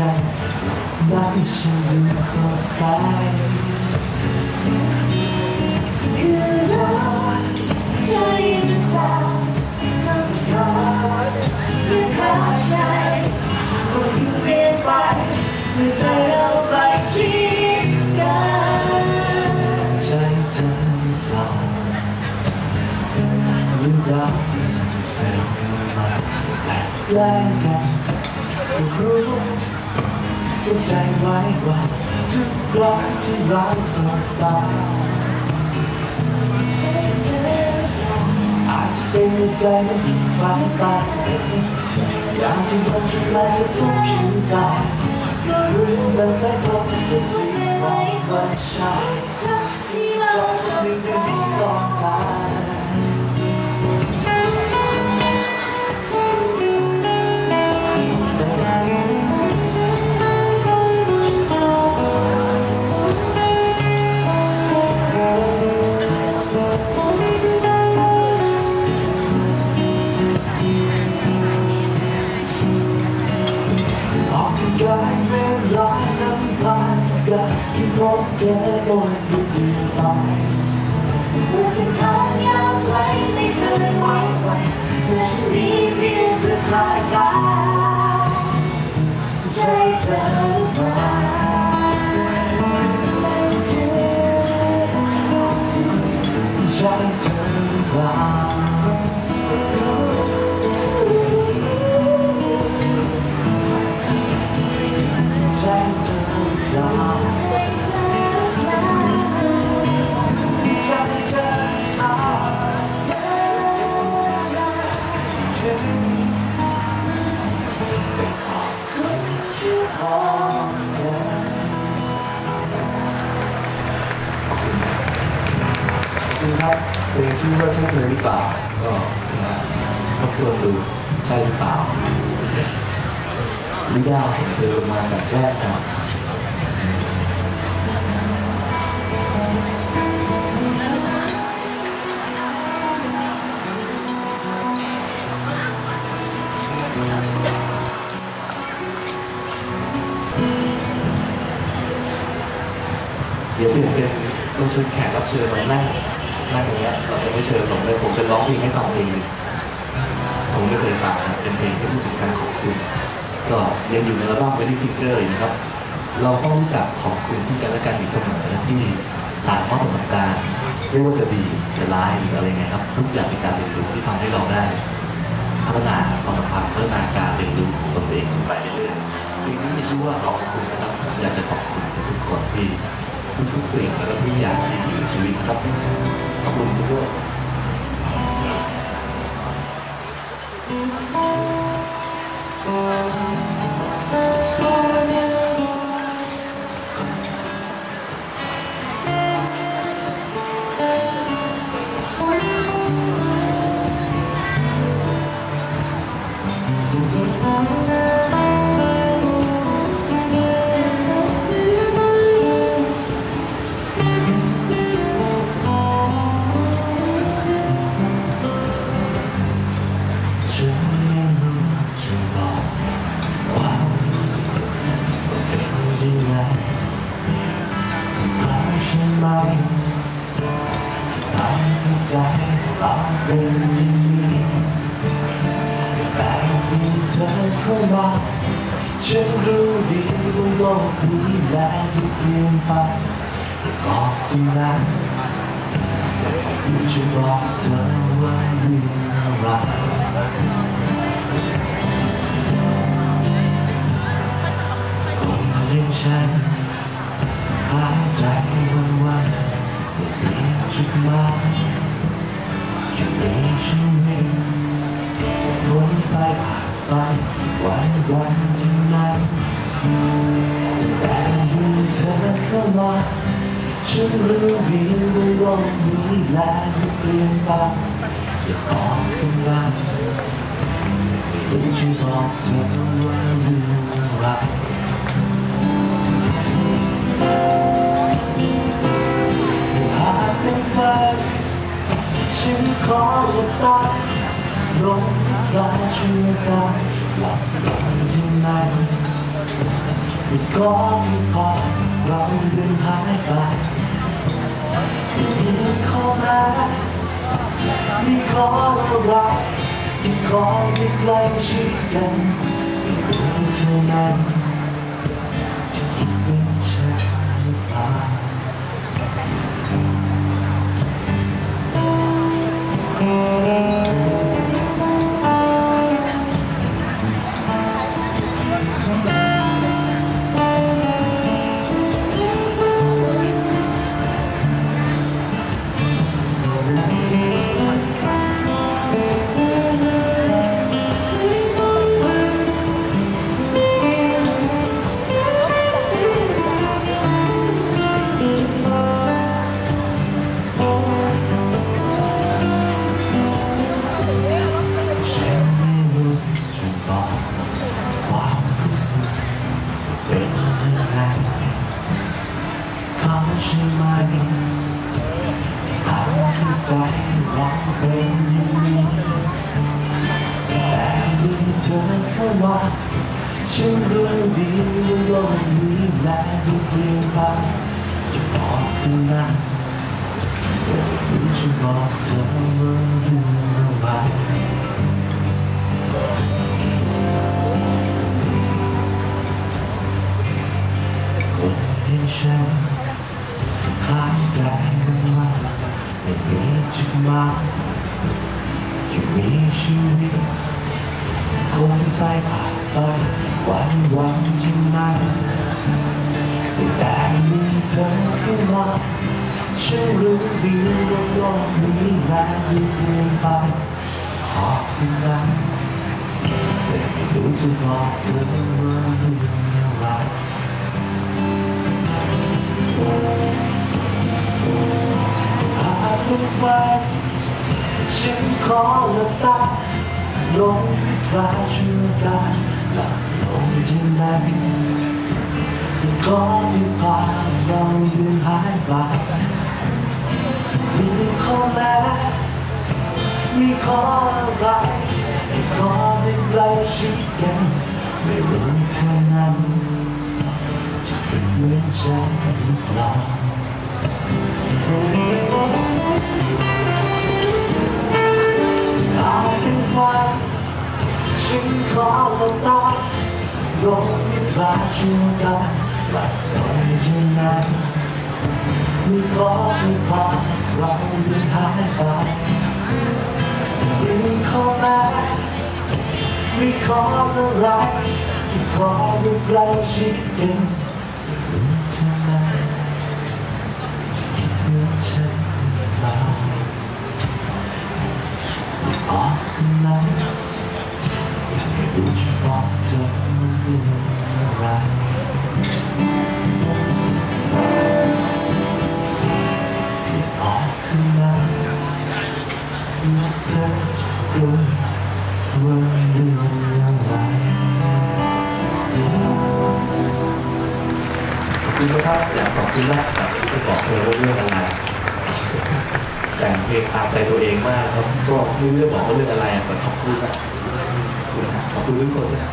กันนั้นฉันดูสดใสคือรักใช่หรือเปล่าคำโทษคือขาดใจคนที่เปลี่ยนไปเมื่อใจเราใกล้ชิดกันใจเธอเปล่าหรือรักเธอมาแลกแปลงกัน ใจไว้ว่าทุกครั้งที่เราสบตาอาจจะเป็นใจมันผิดฝันไปอยากที่มันจะไล่ทุกผิวกายรู้ดังสายฝนกระซิบบอกว่าใช่รักที่เราใจคนหนึ่งที่มีต้องกา พบเจอลงดูดีไปเมื่อเส้นทางยาวไกลไม่เคยไว้วันเธอฉันมีเพียงเธอคลายกายใช่เธอหรือเปล่าใช่เธอใช่เธอหรือเปล่าใช่เธอหรือเปล่า ครับเพลงชื่อว่าใช่เธอหรือเปล่าก็นะทบทวนดูใช่หรือเปล่าลิดาส่งเธอมาแบบแรกครับเดี๋ยวเปลี่ยนเป็นเราเชิญแขกรับเชิญมานั่ง นั่งตรงเนี้เราจะไม่เชิญผมเลยผมจะร้องเพลงให้ฟังเพลงผมไม่เคยฟังเป็นเพลงที่พูดถึงการขอบคุณ ก็ยังอยู่ในอัลบั้ม Wedding Singer อยู่นะครับ เราต้องรู้จักขอบคุณซึ่งกันและกันอยู่เสมอที่ต่างมอบประสบการณ์ไม่ว่าจะดีจะร้ายหรืออะไรไงครับ ทุกอย่างเป็นการเรียนรู้ที่ทำให้เราได้ พัฒนาความสัมพันธ์พัฒนาการเรียนรู้ของตนเองไปเรื่อยๆเพลงนี้มีชื่อว่าขอบคุณนะครับอยากจะขอบคุณทุกคนที่ ทุกสิ่งแล้วก็ทุกอย่างที่อยู่ในชีวิตครับ ขอบคุณทุกคนฉั ที่ทำให้ใจเราเป็นอย่างนี้แต่มีเธอเข้ามาฉันรู้ดีว่าโลกนี้แรงที่เปลี่ยนไปแต่ก็คุณนั้นอยากจะบอกเธอว่าเรื่องอะไรคนอย่างฉันคลายใจวัน ไม่มีจุดหมายแค่มีชีวิตวนไปผ่านไปวันวันๆที่นั้นแต่ดูเธอ ฉันขอหลับตาลงตราช่วยกันหลับลงที่นั้นไม่ขอให้ก่อนเราเดินหายไปไม่มีข้อแม้ไม่ขออะไรแค่ขอให้ใกล้ชิดกันไม่รู้เท่านั้นจะคิด ใช่ไหมที่ทำให้ใจเราเป็นอย่างนี้แต่มีเธอเข้ามาฉันรู้ดีว่าโลกนี้และดูเปลี่ยนไปจะพอคืนนั้นแต่ไม่รู้จะบอกเธอว่าเรื่องอะไรคนอย่างฉัน คลายใจมันว่าไม่มีจุดหมายแค่มีชีวิตคงไปผ่านไปวันวันยังไงแต่มีเธอเข้ามาฉันรู้ดีว่าโลกนี้แรงดูเปลี่ยนไปขอบคุณนะแต่ไม่รู้จะบอกเธอว่าเรื่องอะไร หากเป็นฝันฉันขอหลับตาลงพิตราชั่วกาหลับลงที่นั้นขอที่พาเรายืนหายไปมีข้อแม้มีข้ออะไรที่ขอได้ใกล้ชิดกันไม่รู้เท่านั้นจะคิดเหมือนฉันหรือเปล่า อาจเป็นฝันฉันขอลับตาลงนิทราชั่วกาหลับลงที่นั้นมีขอให้พาเราเดินหายไปมีข้อแม้มีขออะไรที่ขอให้ใกล้ชิดกัน แต่งเพลงตามใจตัวเองมากครับก็ไม่รู้จะบอกว่าเรื่องอะไรอะแต่ขอบคุณนะขอบคุณนะขอบคุณทุกคนนะ